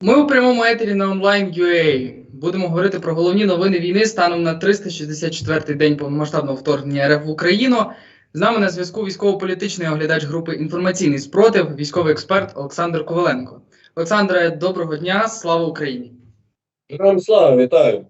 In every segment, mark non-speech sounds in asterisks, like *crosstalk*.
Ми у прямому етері на онлайн UA. Будемо говорити про головні новини війни станом на 364-й день повномасштабного вторгнення РФ в Україну. З нами на зв'язку військово-політичний оглядач групи інформаційний спротив, військовий експерт Олександр Коваленко. Олександре, доброго дня, слава Україні! Героям слава, вітаю.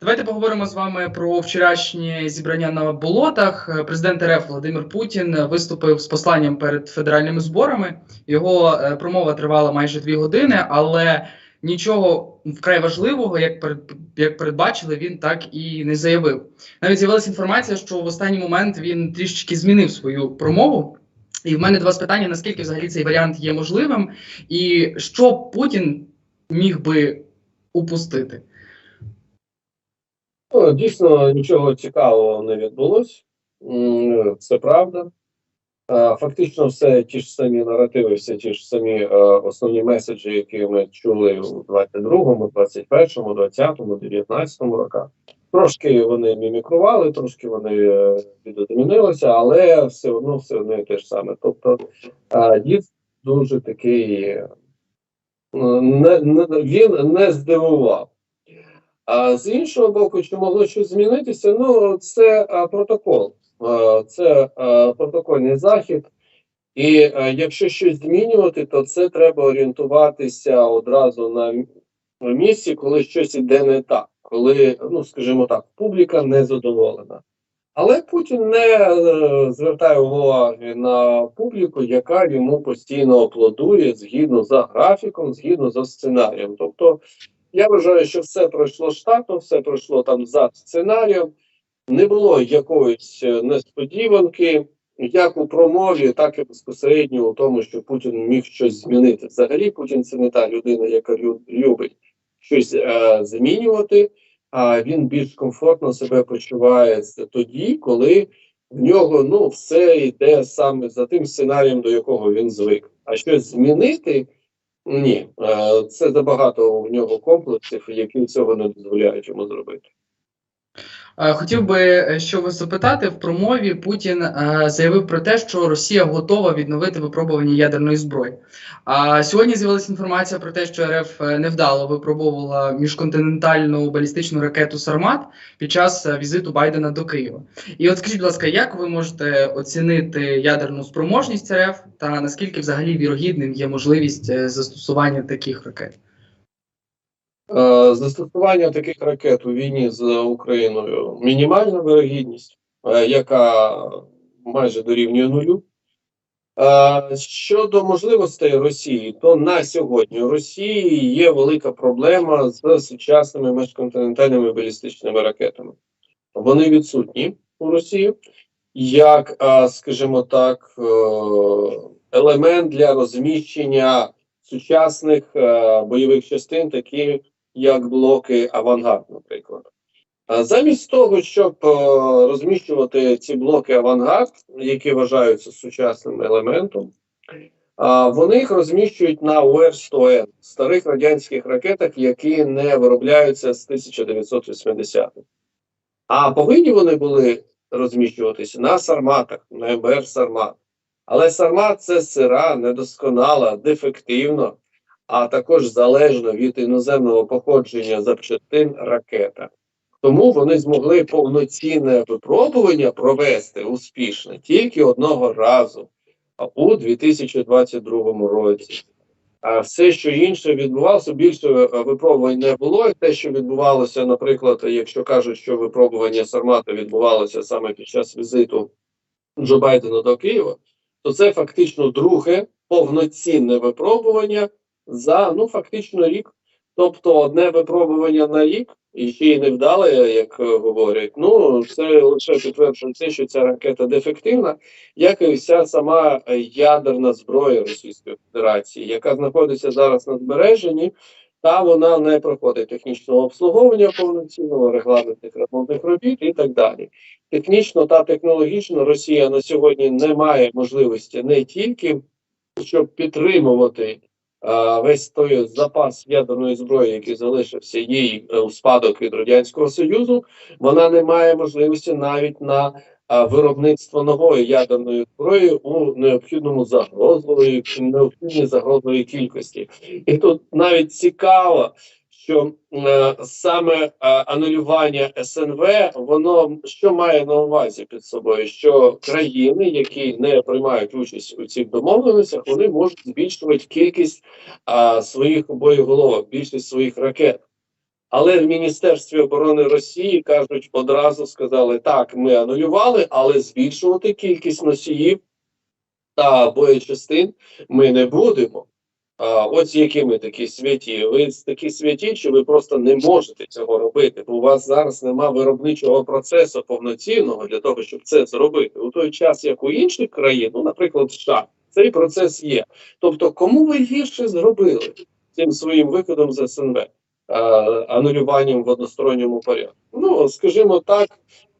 Давайте поговоримо з вами про вчорашнє зібрання на болотах. Президент РФ Володимир Путін виступив з посланням перед федеральними зборами. Його е, промова тривала майже дві години, але нічого вкрай важливого, як перед як передбачили, він так і не заявив. Навіть з'явилася інформація, що в останній момент він трішечки змінив свою промову. І в мене два питання: наскільки взагалі цей варіант є можливим, і що Путін міг би упустити? Ну, дійсно, нічого цікавого не відбулося. Це правда. Фактично, все ті ж самі наративи, всі ті ж самі е, основні меседжі, які ми чули у 22-му, 21-му, 20-му, 19-му роках. Трошки вони мімікрували, трошки вони е, відозмінилися, але все одно все одно і те ж саме. Тобто е, дід дуже такий, е, не, не, він не здивував. А з іншого боку, чи могло щось змінитися? Ну, це а, протокол, а, це а, протокольний захід. І а, якщо щось змінювати, то це треба орієнтуватися одразу на місці, коли щось іде не так, коли, ну скажімо так, публіка не задоволена. Але Путін не е, звертає уваги на публіку, яка йому постійно аплодує згідно за графіком, згідно за сценарієм. Тобто я вважаю, що все пройшло штатно, все пройшло там за сценарієм. Не було якоїсь е, несподіванки, як у промові, так і безпосередньо у тому, що Путін міг щось змінити. Взагалі, Путін це не та людина, яка любить щось е, змінювати. А він більш комфортно себе почуває тоді, коли в нього ну все йде саме за тим сценарієм, до якого він звик. А щось змінити ні, е, це забагато в нього комплексів, які цього не дозволяють йому зробити. Е, Хотів би е, що вас запитати в промові. Путін е, заявив про те, що Росія готова відновити випробування ядерної зброї. А сьогодні з'явилася інформація про те, що РФ невдало випробовувала міжконтинентальну балістичну ракету Сармат під час візиту Байдена до Києва. І от скажіть, будь ласка, як ви можете оцінити ядерну спроможність РФ та наскільки взагалі вірогідним є можливість застосування таких ракет? Е, Застосування таких ракет у війні з Україною мінімальна вирогідність, е, яка майже дорівнює нулю. Е, Щодо можливостей Росії, то на сьогодні у Росії є велика проблема з сучасними міжконтинентальними балістичними ракетами. Вони відсутні у Росії як, скажімо так, елемент для розміщення сучасних бойових частин, такі як блоки Авангард, наприклад. Замість того, щоб е, розміщувати ці блоки Авангард, які вважаються сучасним елементом, вони їх розміщують на УР-100Н, старих радянських ракетах, які не виробляються з 1980-х. А повинні вони були розміщуватися на Сарматах, на МБР Сармат. Але Сармат це сира, недосконала, дефективно, а також залежно від іноземного походження запчастин ракета. Тому вони змогли повноцінне випробування провести успішно тільки одного разу у 2022 році. А все, що інше відбувалося, більше е, випробувань не було. І те, що відбувалося, наприклад, якщо кажуть, що випробування Сармата відбувалося саме під час візиту Джо Байдена до Києва, то це фактично друге повноцінне випробування за ну фактично рік. Тобто одне випробування на рік, і ще й невдале, як е, говорять. Ну це лише підтверджує те, що ця ракета дефективна, як і вся сама ядерна зброя Російської Федерації, яка знаходиться зараз на збереженні, та вона не проходить технічного обслуговування повноцінного, регламентних ремонтних робіт і так далі. Технічно та технологічно Росія на сьогодні не має можливості не тільки щоб підтримувати весь той запас ядерної зброї, який залишився їй е, у спадок від радянського союзу, вона не має можливості навіть на виробництво нової ядерної зброї у необхідному загрозливої необхідній загрозливій кількості. І тут навіть цікаво, що е, саме е, анулювання СНВ, воно що має на увазі під собою? Що країни, які не приймають участь у цих домовленостях, вони можуть збільшувати кількість а, своїх боєголовок, більшість своїх ракет. Але в Міністерстві оборони Росії кажуть, одразу сказали, так, ми анулювали, але збільшувати кількість носіїв та боєчастин ми не будемо. А, ось які ми такі святі. Ви такі святі, що ви просто не можете цього робити, бо у вас зараз нема виробничого процесу повноцінного для того, щоб це зробити. У той час, як у інших країн, ну, наприклад, США, цей процес є. Тобто, кому ви гірше зробили цим своїм виходом з СНВ, а, анулюванням в односторонньому порядку? Ну, скажімо так.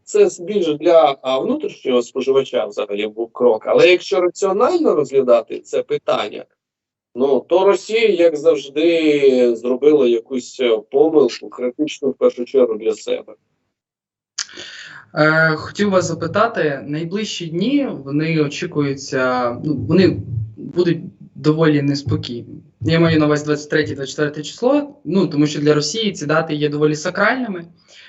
Це більше для внутрішнього споживача взагалі був крок. Але якщо раціонально розглядати це питання, Ну то Росія, як завжди, зробила якусь е, помилку, критичну в першу чергу для себе. Е, хотів вас запитати, найближчі дні вони очікуються, ну вони будуть доволі неспокійні. Я маю на увазі 23-24 число. Ну тому що для Росії ці дати є доволі сакральними.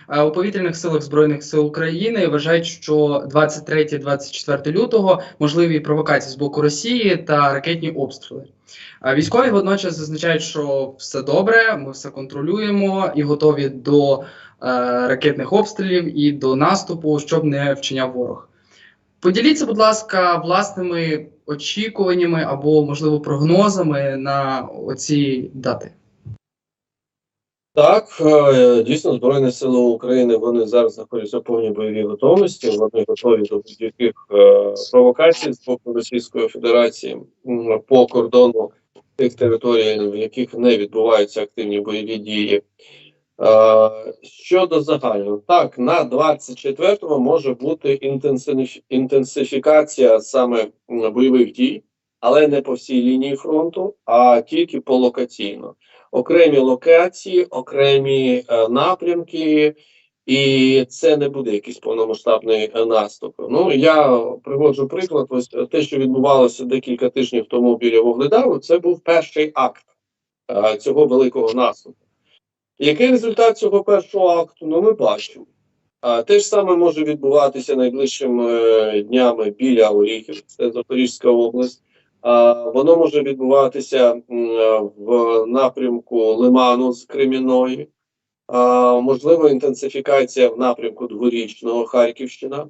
А у повітряних силах Збройних сил України вважають, що 23-24 лютого можливі провокації з боку Росії та ракетні обстріли. Військові водночас зазначають, що все добре, ми все контролюємо і готові до е, ракетних обстрілів і до наступу, щоб не вчиняв ворог. Поділіться, будь ласка, власними очікуваннями або, можливо, прогнозами на оці дати. Так, е, дійсно, Збройні Сили України вони зараз знаходяться в повній бойовій готовності. Вони готові до будь-яких е, провокацій з боку Російської Федерації по кордону тих територій, в яких не відбуваються активні бойові дії. Е, щодо загального, так, на 24-му може бути інтенсифікація саме бойових дій, але не по всій лінії фронту, а тільки по локаційно окремі локації, окремі е, напрямки, і це не буде якийсь повномасштабний е, наступ. Ну я приводжу приклад. Ось е, те, що відбувалося декілька тижнів тому біля Вугледару, це був перший акт цього великого наступу. Який результат цього першого акту? Ну, ми бачимо. А те ж саме може відбуватися найближчими днями біля Оріхів, це Запорізька область. Воно може відбуватися в напрямку Лиману з Кремінної, можливо, інтенсифікація в напрямку Дворічного Харківщина,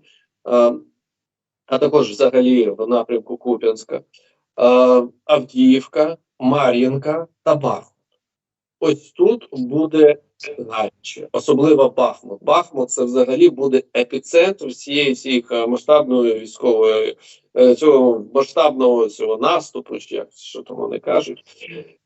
а, також взагалі в напрямку Куп'янська, Авдіївка, Мар'їнка та Бахмут. Ось тут буде гаряче, особливо Бахмут. Бахмут це взагалі буде епіцентр всієї цієї е, масштабної військової е, цього масштабного цього наступу, як що там вони кажуть.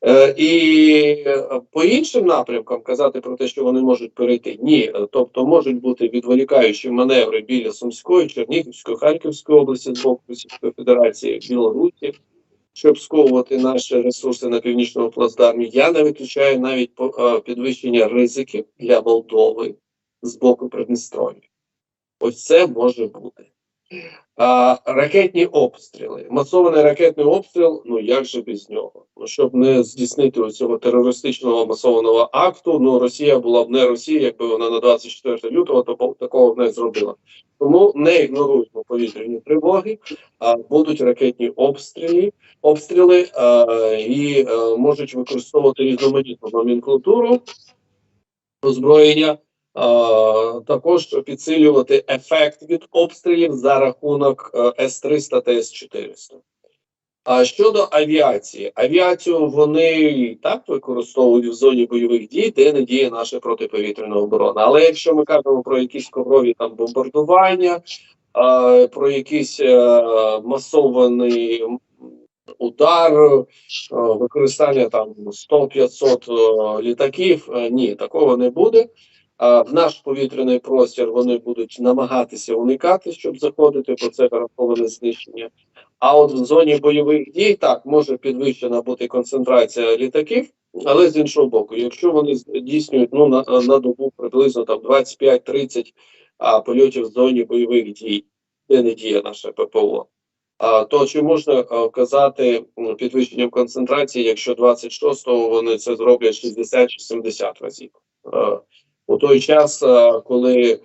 Е, І по іншим напрямкам казати про те, що вони можуть перейти, ні. Тобто можуть бути відволікаючі маневри біля Сумської, Чернігівської, Харківської області з боку Російської Федерації, Білорусі. Щоб сковувати наші ресурси на північному плацдармі, я не виключаю навіть е, підвищення ризиків для Молдови з боку Придністров'я. Ось це може бути. Ракетні обстріли. Масований ракетний обстріл, ну як же без нього? Ну, щоб не здійснити цього терористичного масованого акту, ну Росія була б не Росія, якби вона на 24 лютого то такого б не зробила. Тому не ігноруємо повітряні тривоги, а будуть ракетні обстріли, обстріли а, і а, можуть використовувати різноманітну номенклатуру озброєння. А, також підсилювати ефект від обстрілів за рахунок е, С-300 та С-400. А щодо авіації, авіацію вони і так використовують в зоні бойових дій, де не діє наша протиповітряна оборона. Але якщо ми кажемо про якісь коврові там бомбардування, а, про якийсь е, масований удар, е, використання там 100-500 е, літаків, е, ні, такого не буде. В наш повітряний простір вони будуть намагатися уникати, щоб заходити, бо це гарантоване знищення. А от в зоні бойових дій так може підвищена бути концентрація літаків, але з іншого боку, якщо вони здійснюють ну на, на добу приблизно там 25-30 а, польотів в зоні бойових дій, де не діє наше ППО. То чи можна казати підвищенням концентрації, якщо 26-го вони це зроблять 60 чи 70 разів? У той час, е, коли е,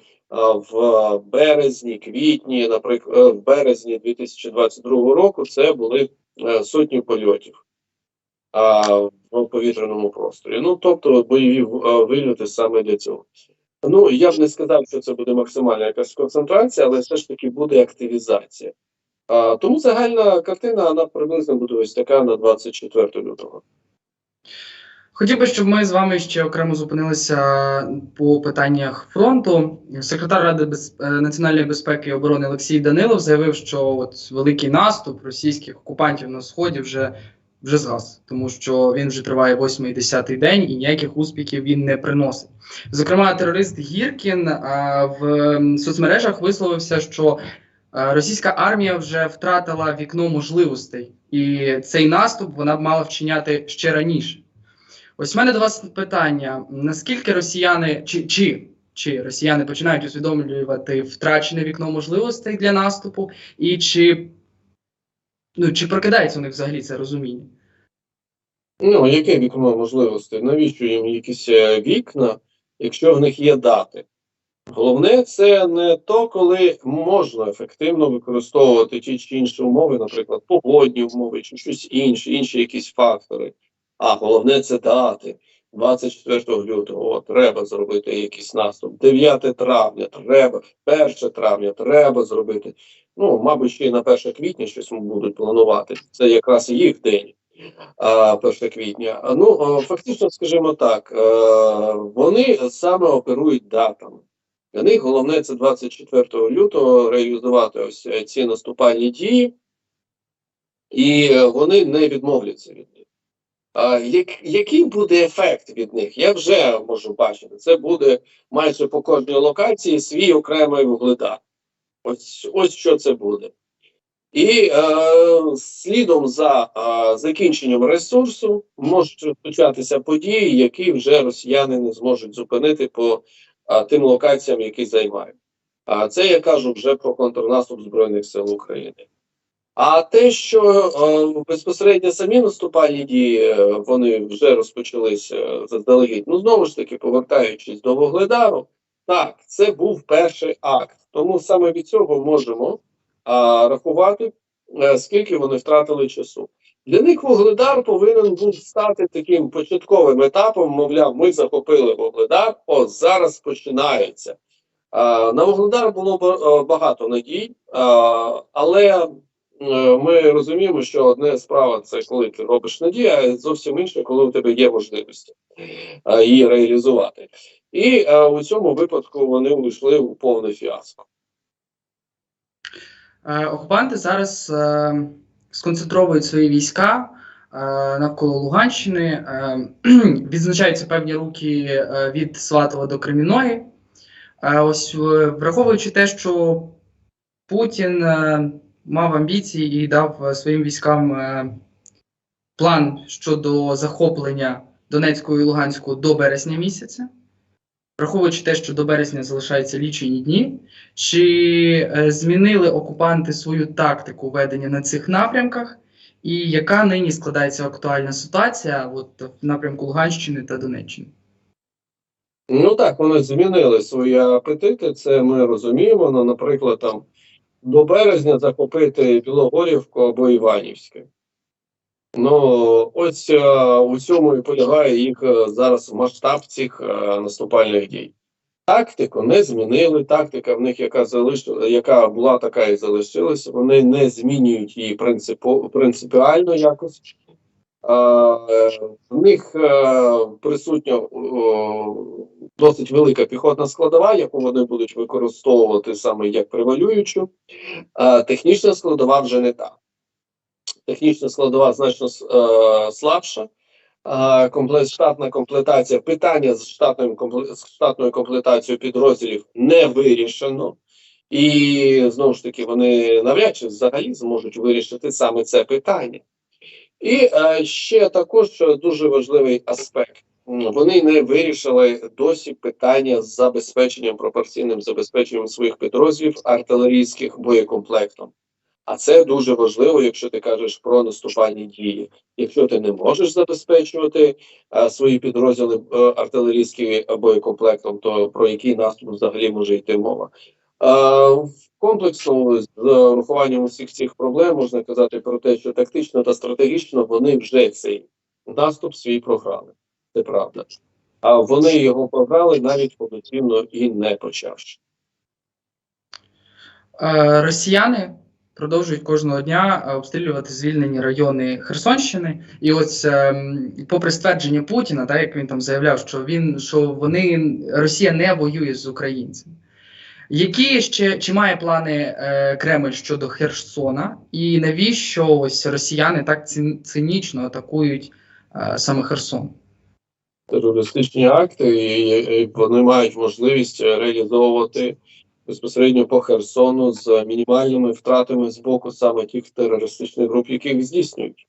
в березні, квітні, наприклад, е, в березні 2022 року це були сотні польотів в повітряному просторі. Ну тобто бойові вильоти саме для цього. Ну я б не сказав, що це буде максимальна якась концентрація, але все ж таки буде активізація. Тому загальна картина вона приблизно буде ось така на 24 лютого. Хотів би, щоб ми з вами ще окремо зупинилися по питаннях фронту. Секретар Ради без... е, національної безпеки і оборони Олексій Данилов заявив, що от великий наступ російських окупантів на сході вже, вже згас, тому що він вже триває 8-10 день і ніяких успіхів він не приносить. Зокрема, терорист Гіркін а, в соцмережах висловився, що е, російська армія вже втратила вікно можливостей, і цей наступ вона б мала вчиняти ще раніше. Ось в мене до вас питання: наскільки росіяни чи, чи, чи росіяни починають усвідомлювати втрачене вікно можливостей для наступу, і чи, ну, чи прокидається у них взагалі це розуміння? Ну, яке вікно можливостей? Навіщо їм якісь е, вікна, якщо в них є дати? Головне, це не то, коли можна ефективно використовувати ті чи інші умови, наприклад, погодні умови чи щось інше, інші якісь фактори. А головне це дати. 24 лютого о, треба зробити якийсь наступ. 9 травня треба, 1 травня треба зробити. Ну, мабуть, ще й на 1 квітня щось будуть планувати. Це якраз їх день. а, 1 квітня. Ну, фактично, скажімо так, е, вони саме оперують датами. Для них головне це 24 лютого реалізувати ось е, ці наступальні дії, і е, вони не відмовляться від них. Який буде ефект від них? Я вже можу бачити. Це буде майже по кожній локації свій окремий вугледар. Ось, ось що це буде. І е, слідом за е, закінченням ресурсу можуть розпочатися події, які вже росіяни не зможуть зупинити по е, тим локаціям, які займають. А це я кажу вже про контрнаступ Збройних сил України. А те, що е, безпосередньо самі наступальні дії е, вони вже розпочалися заздалегідь. Ну знову ж таки, повертаючись до Вугледару, так, це був перший акт. Тому саме від цього можемо а, рахувати, е, скільки вони втратили часу. Для них Вугледар повинен був стати таким початковим етапом. Мовляв, ми захопили Вугледар, от зараз починається. А, на Вугледар було е, багато надій, а, але е, ми розуміємо, що одне справа це коли ти робиш надію, а зовсім інше, коли у тебе є можливості її реалізувати. І е, у цьому випадку вони увійшли у повне фіаско. Е, Окупанти зараз е, сконцентровують свої війська е, навколо Луганщини, е, *clears throat* відзначаються певні руки е, від Сватова до Креміної. Е, ось е, враховуючи те, що Путін е, мав амбіції і дав е, своїм військам е, план щодо захоплення Донецького і Луганського до березня місяця. Враховуючи те, що до березня залишаються лічені дні, чи е, змінили окупанти свою тактику ведення на цих напрямках, і яка нині складається актуальна ситуація от, в напрямку Луганщини та Донеччини? Ну так, вони змінили свої апетити, це ми розуміємо. Ну, наприклад, там до березня захопити Білогорівку або Іванівське. Ну, ось е, у цьому і полягає їх е, зараз масштаб цих е, наступальних дій. Тактику не змінили. Тактика в них, яка залишила, яка була, така і залишилася. Вони не змінюють її принципо, принципіально якось. Е, в них е, присутня досить велика піхотна складова, яку вони будуть використовувати саме як превалюючу. Е, технічна складова вже не та. Технічна складова значно е, слабша. Е, комплект, штатна комплектація, питання з штатною, з штатною комплектацією підрозділів не вирішено. І знову ж таки, вони навряд чи взагалі зможуть вирішити саме це питання. І е, ще також дуже важливий аспект. Вони не вирішили досі питання з забезпеченням пропорційним забезпеченням своїх підрозділів артилерійських боєкомплектом. А це дуже важливо, якщо ти кажеш про наступальні дії. Якщо ти не можеш забезпечувати е, свої підрозділи е, артилерійським боєкомплектом, то про який наступ взагалі може йти мова? Е, комплексно з урахуванням усіх цих проблем можна казати про те, що тактично та стратегічно вони вже цей наступ свій програли. Це правда. А вони його програли навіть повноцінно і не почавши. Е, Росіяни продовжують кожного дня е, обстрілювати звільнені райони Херсонщини. І ось, ем, попри ствердження Путіна, так як він там заявляв, що він що вони Росія не воює з українцями. Які ще чи має плани е, Кремль щодо Херсона, і навіщо ось росіяни так цинічно атакують саме Херсон? Терористичні акти, і, і вони мають можливість реалізовувати безпосередньо по Херсону з мінімальними втратами з боку саме тих терористичних груп, яких здійснюють.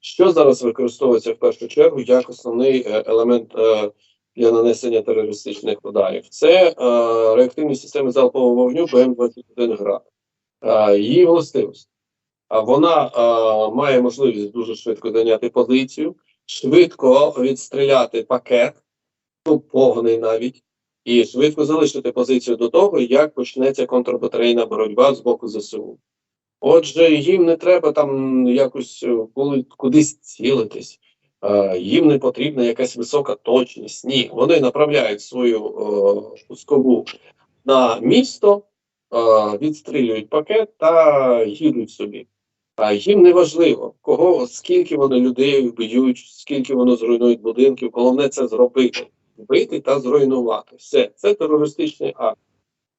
Що зараз використовується в першу чергу як основний е, елемент е, для нанесення терористичних ударів? Це е, реактивні системи залпового вогню БМ-21 ГРАД. Е, її властивість. А вона е, має можливість дуже швидко зайняти позицію, швидко відстріляти пакет, ну, повний навіть, і швидко залишити позицію до того, як почнеться контрбатарейна боротьба з боку ЗСУ. Отже, їм не треба там якось е, кудись цілитись, їм не потрібна якась висока точність. Ні, вони направляють свою е, пускову на місто, е, відстрілюють пакет та їдуть собі. А їм не важливо, кого, скільки вони людей вб'ють, скільки вони зруйнують будинків. Головне це зробити, вбити та зруйнувати. Все, це терористичний акт.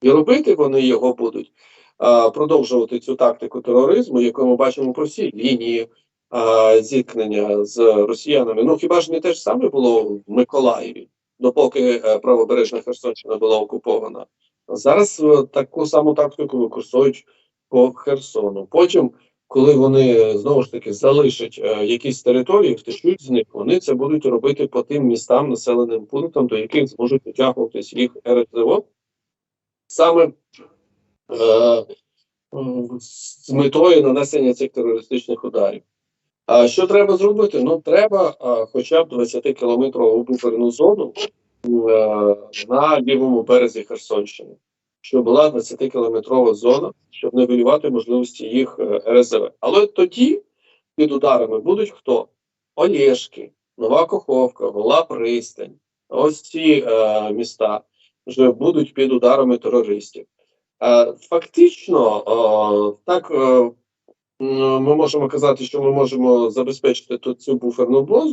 І робити вони його будуть а, продовжувати цю тактику тероризму, яку ми бачимо по всій лінії а, зіткнення з росіянами. Ну хіба ж не те ж саме було в Миколаєві, допоки е, правобережна Херсонщина була окупована? Зараз е, таку саму тактику використовують по Херсону. Потім коли вони знову ж таки залишать е, якісь території, втечуть з них, вони це будуть робити по тим містам, населеним пунктам, до яких зможуть дотягуватись їх РСЗО, саме е, з метою нанесення цих терористичних ударів. А що треба зробити? Ну, треба а, хоча б 20-кілометрову буферну зону е, на лівому березі Херсонщини що була 20-кілометрова зона, щоб не вилювати можливості їх е, РСЗВ. Але тоді під ударами будуть хто? Олєшки, Нова Коховка, Гола Пристань. Ось ці е, міста вже будуть під ударами терористів. Е, фактично, е, так е, ми можемо казати, що ми можемо забезпечити тут цю буферну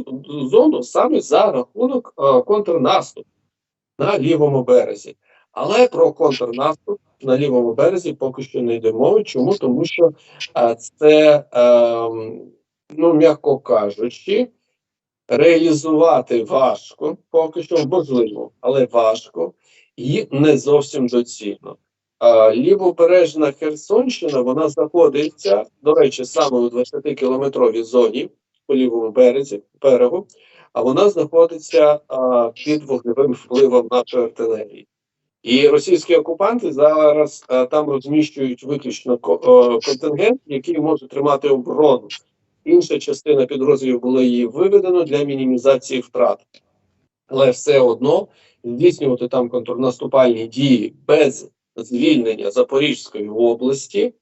зону саме за рахунок е, контрнаступу на лівому березі. Але про контрнаступ на лівому березі поки що не йде мови. Чому? Тому що е, це, е, ну м'яко кажучи, реалізувати важко, поки що можливо, але важко і не зовсім доцільно. Е, лівобережна Херсонщина вона знаходиться, до речі, саме у 20-кілометровій зоні по лівому березі берегу, а вона знаходиться е, під вогневим впливом нашої артилерії. І російські окупанти зараз е, там розміщують виключно е, контингент, який може тримати оборону. Інша частина підрозділів було її виведено для мінімізації втрат. Але все одно здійснювати там контрнаступальні дії без звільнення Запорізької області,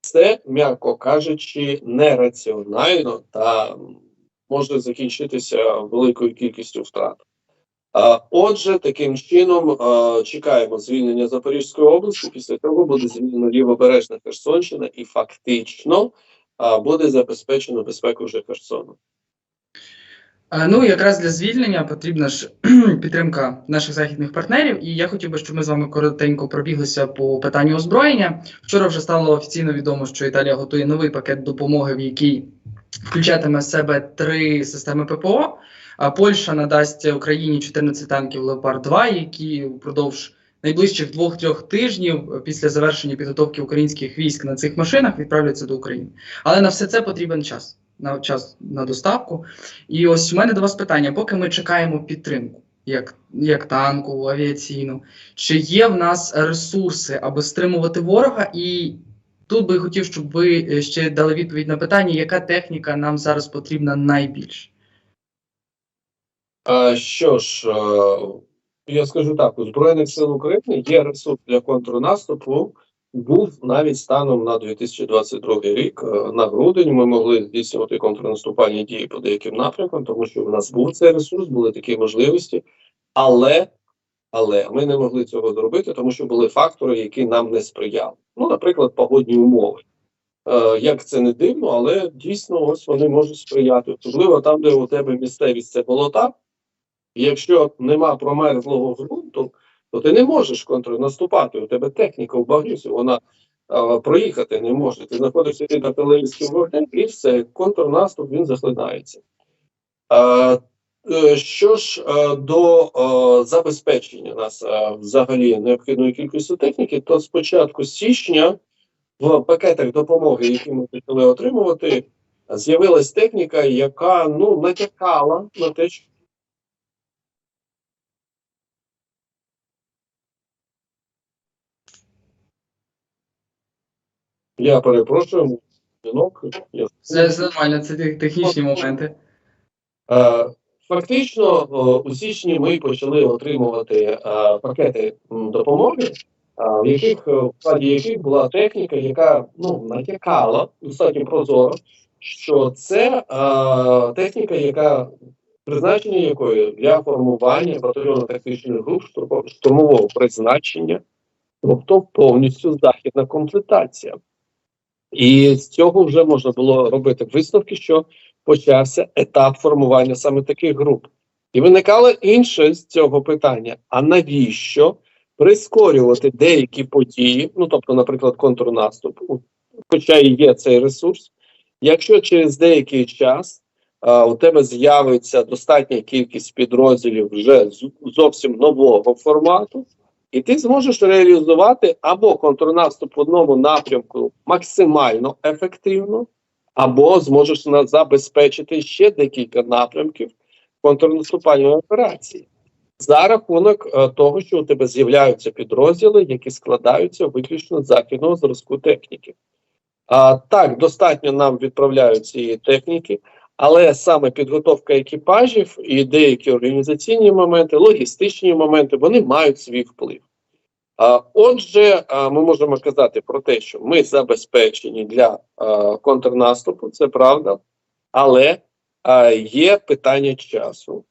це, м'яко кажучи, нераціонально та може закінчитися великою кількістю втрат. Отже, таким чином чекаємо звільнення Запорізької області. Після того буде звільнено лівобережна Херсонщина, і фактично буде забезпечено безпеку вже Херсону. Ну, якраз для звільнення потрібна ж *clears throat* підтримка наших західних партнерів. І я хотів би, щоб ми з вами коротенько пробіглися по питанню озброєння. Вчора вже стало офіційно відомо, що Італія готує новий пакет допомоги, в який включатиме себе три системи ППО. Польща надасть Україні 14 танків Леопард 2, які впродовж найближчих двох-трьох тижнів після завершення підготовки українських військ на цих машинах відправляться до України. Але на все це потрібен час. на час на доставку. І ось у мене до вас питання: поки ми чекаємо підтримку, як, як танку, авіаційну, чи є в нас ресурси, аби стримувати ворога? І тут би хотів, щоб ви ще дали відповідь на питання, яка техніка нам зараз потрібна найбільше? Що ж, я скажу так: у Збройних сил України є ресурс для контрнаступу. Був навіть станом на 2022 рік. е, На грудень ми могли здійснювати контрнаступальні дії по деяким напрямкам, тому що в нас був цей ресурс, були такі можливості, але, але ми не могли цього зробити, тому що були фактори, які нам не сприяли. Ну, наприклад, погодні умови. Е, як це не дивно, але дійсно ось вони можуть сприяти, особливо там, де у тебе місцевість це болота. Якщо нема промерзлого ґрунту, то ти не можеш контрнаступати. У тебе техніка в багнюсі, вона е, проїхати не може. Ти знаходишся під артилерійським вогнем, і все, контрнаступ він захлинається. Е, е, що ж е, до е, забезпечення нас е, взагалі необхідною кількістю техніки, то з початку січня в пакетах допомоги, які ми почали отримувати, з'явилась техніка, яка ну натякала на те, що я перепрошую, дзвінок. Це нормально, це технічні моменти. Е, Фактично, у січні ми почали отримувати е, пакети допомоги, е, в яких е, в складі яких була техніка, яка ну натякала достатньо прозоро, що це е, техніка, яка призначення якої для формування батальйону тактичних груп штурмового призначення, тобто повністю західна комплектація. І з цього вже можна було робити висновки, що почався етап формування саме таких груп. І виникало інше з цього питання: а навіщо прискорювати деякі події, ну тобто, наприклад, контрнаступ, хоча і є цей ресурс, якщо через деякий час а, у тебе з'явиться достатня кількість підрозділів вже з зовсім нового формату, і ти зможеш реалізувати або контрнаступ в одному напрямку максимально ефективно, або зможеш забезпечити ще декілька напрямків контрнаступальної операції за рахунок е, того, що у тебе з'являються підрозділи, які складаються виключно з західного зразку техніки. А, так, достатньо нам відправляють цієї техніки, але саме підготовка екіпажів і деякі організаційні моменти, логістичні моменти, вони мають свій вплив. Отже, ми можемо казати про те, що ми забезпечені для контрнаступу, це правда, але є питання часу,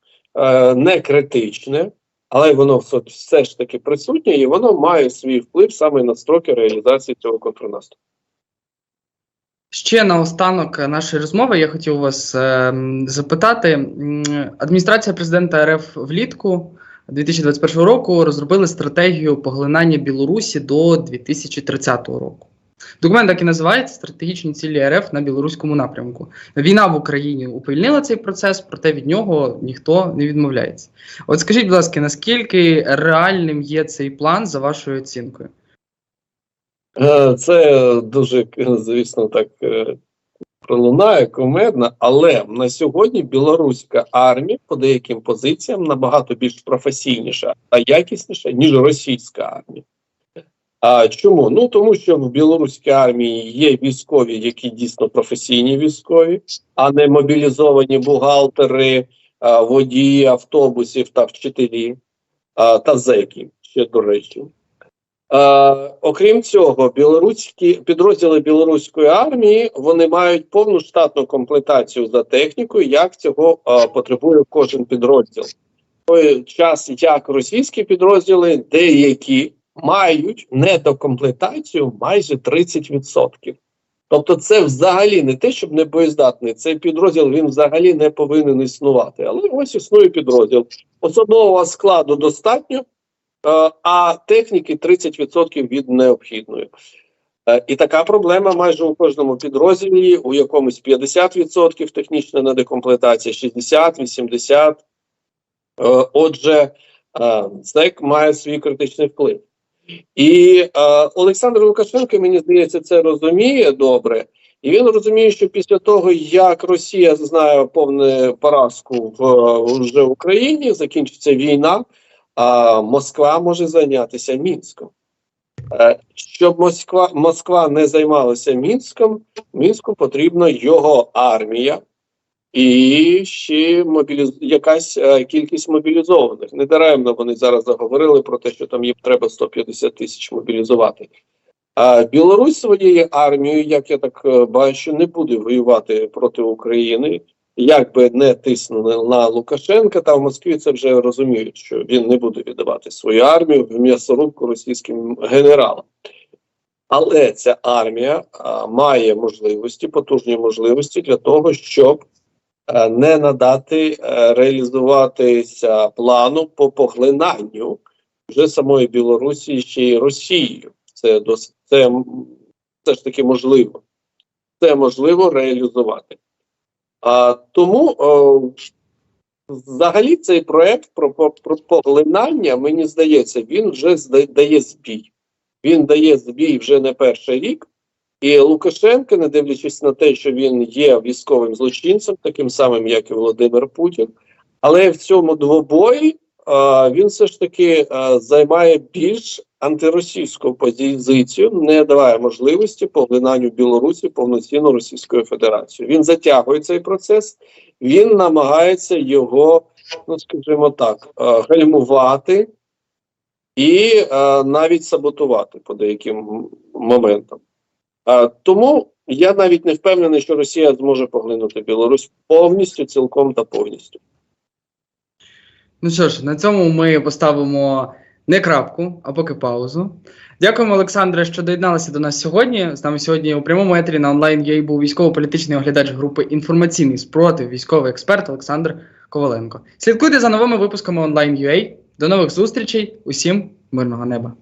не критичне, але воно все ж таки присутнє, і воно має свій вплив саме на строки реалізації цього контрнаступу. Ще наостанок нашої розмови я хотів вас е, запитати. Адміністрація президента РФ влітку 2021 року розробили стратегію поглинання Білорусі до 2030 року. Документ так і називається Стратегічні цілі РФ на білоруському напрямку. Війна в Україні уповільнила цей процес, проте від нього ніхто не відмовляється. От скажіть, будь ласка, наскільки реальним є цей план за вашою оцінкою? Е, Це дуже, звісно, так е, пролунає кумедно, але на сьогодні білоруська армія по деяким позиціям набагато більш професійніша та якісніша, ніж російська армія. А чому? Ну тому що в білоруській армії є військові, які дійсно професійні військові, а не мобілізовані бухгалтери, водії автобусів та вчителі та зеки, ще до речі. Е, окрім цього, білоруські підрозділи білоруської армії вони мають повну штатну комплектацію за технікою, як цього е, потребує кожен підрозділ. Той час, як російські підрозділи, деякі мають недокомплектацію майже 30%. Тобто, це взагалі не те, щоб не боєздатний. Цей підрозділ він взагалі не повинен існувати. Але ось існує підрозділ. Особового складу достатньо, а техніки 30% від необхідної. Е, І така проблема майже у кожному підрозділі, у якомусь 50% технічна недокомплектація, 60, 80. Е, Отже, е, має свій критичний вплив. І е, Олександр Лукашенко, мені здається, це розуміє добре. І він розуміє, що після того, як Росія зазнає повну поразку в е, вже в Україні, закінчиться війна, а Москва може зайнятися Мінськом. Е, Щоб Москва, Москва не займалася Мінськом, Мінську потрібна його армія і ще мобіліз... якась е, кількість мобілізованих. Недаремно вони зараз заговорили про те, що там їм треба 150 тисяч мобілізувати. А Білорусь своєю армією, як я так е, бачу, не буде воювати проти України. Як би не тиснули на Лукашенка, та в Москві це вже розуміють, що він не буде віддавати свою армію в м'ясорубку російським генералам. Але ця армія а, має можливості, потужні можливості для того, щоб е, не надати е, реалізуватися плану по поглинанню вже самої Білорусі ще й Росією. Це досить це все ж таки можливо. Це можливо реалізувати. А, тому взагалі цей проект про, про, про поглинання, мені здається, він вже дає збій. Він дає збій вже не перший рік. І Лукашенко, не дивлячись на те, що він є військовим злочинцем, таким самим, як і Володимир Путін, але в цьому двобої він все ж таки займає більш антиросійську позицію, не даває можливості поглинанню Білорусі повноцінно Російською Федерацією. Він затягує цей процес, він намагається його, ну скажімо так, гальмувати і навіть саботувати по деяким моментам. Тому я навіть не впевнений, що Росія зможе поглинути Білорусь повністю, цілком та повністю. Ну що ж, на цьому ми поставимо не крапку, а поки паузу. Дякуємо, Олександре, що доєдналися до нас сьогодні. З нами сьогодні у прямому етері на онлайн UA був військово-політичний оглядач групи інформаційний спротив, військовий експерт Олександр Коваленко. Слідкуйте за новими випусками онлайн UA. До нових зустрічей. Усім мирного неба.